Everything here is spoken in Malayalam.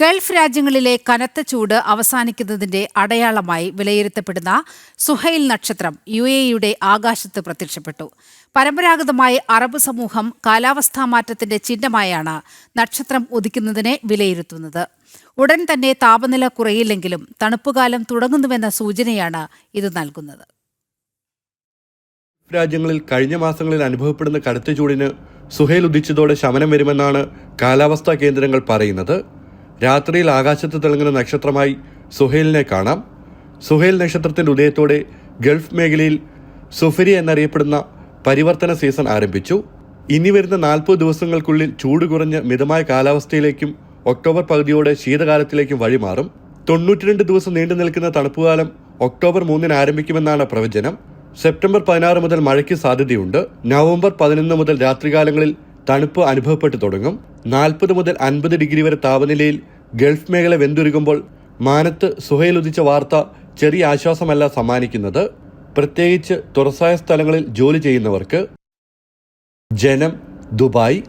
ഗൾഫ് രാജ്യങ്ങളിലെ കനത്ത ചൂട് അവസാനിക്കുന്നതിന്റെ അടയാളമായി വിലയിരുത്തപ്പെടുന്ന സുഹൈൽ നക്ഷത്രം യു എയുടെ ആകാശത്ത് പ്രത്യക്ഷപ്പെട്ടു. പരമ്പരാഗതമായി അറബ് സമൂഹം കാലാവസ്ഥാ മാറ്റത്തിന്റെ ചിഹ്നമായാണ് നക്ഷത്രം ഉദിക്കുന്നതിനെ വിലയിരുത്തുന്നത്. ഉടൻ തന്നെ താപനില കുറയില്ലെങ്കിലും തണുപ്പുകാലം തുടങ്ങുന്നുവെന്ന സൂചനയാണ് ഇത് നൽകുന്നത്. രാജ്യങ്ങളിൽ കഴിഞ്ഞ മാസങ്ങളിൽ അനുഭവപ്പെടുന്ന കടുത്ത ചൂടിന് സുഹേൽ ഉദിച്ചതോടെ ശമനം വരുമെന്നാണ് കാലാവസ്ഥാ കേന്ദ്രങ്ങൾ പറയുന്നത്. രാത്രിയിൽ ആകാശത്ത് തിളങ്ങുന്ന നക്ഷത്രമായി സുഹേലിനെ കാണാം. സുഹേൽ നക്ഷത്രത്തിന്റെ ഉദയത്തോടെ ഗൾഫ് മേഖലയിൽ സുഫരി എന്നറിയപ്പെടുന്ന പരിവർത്തന സീസൺ ആരംഭിച്ചു. ഇനി വരുന്ന നാൽപ്പത് ദിവസങ്ങൾക്കുള്ളിൽ ചൂട് കുറഞ്ഞ് മിതമായ കാലാവസ്ഥയിലേക്കും ഒക്ടോബർ പകുതിയോടെ ശീതകാലത്തിലേക്കും വഴിമാറും. തൊണ്ണൂറ്റിരണ്ട് ദിവസം നീണ്ടു നിൽക്കുന്ന തണുപ്പുകാലം ഒക്ടോബർ മൂന്നിന് ആരംഭിക്കുമെന്നാണ് പ്രവചനം. സെപ്റ്റംബർ പതിനാറ് മുതൽ മഴയ്ക്ക് സാധ്യതയുണ്ട്. നവംബർ പതിനൊന്ന് മുതൽ രാത്രികാലങ്ങളിൽ തണുപ്പ് അനുഭവപ്പെട്ടു തുടങ്ങും. നാൽപ്പത് മുതൽ അൻപത് ഡിഗ്രി വരെ താപനിലയിൽ ഗൾഫ് മേഖല വെന്തുരുകുമ്പോൾ മാനത്ത് സുഹയിൽ ഉദിച്ച വാർത്ത ചെറിയ ആശ്വാസമല്ല സമ്മാനിക്കുന്നത്. പ്രത്യേകിച്ച് തുറസായ സ്ഥലങ്ങളിൽ ജോലി ചെയ്യുന്നവർക്ക്. ജനം ദുബായ്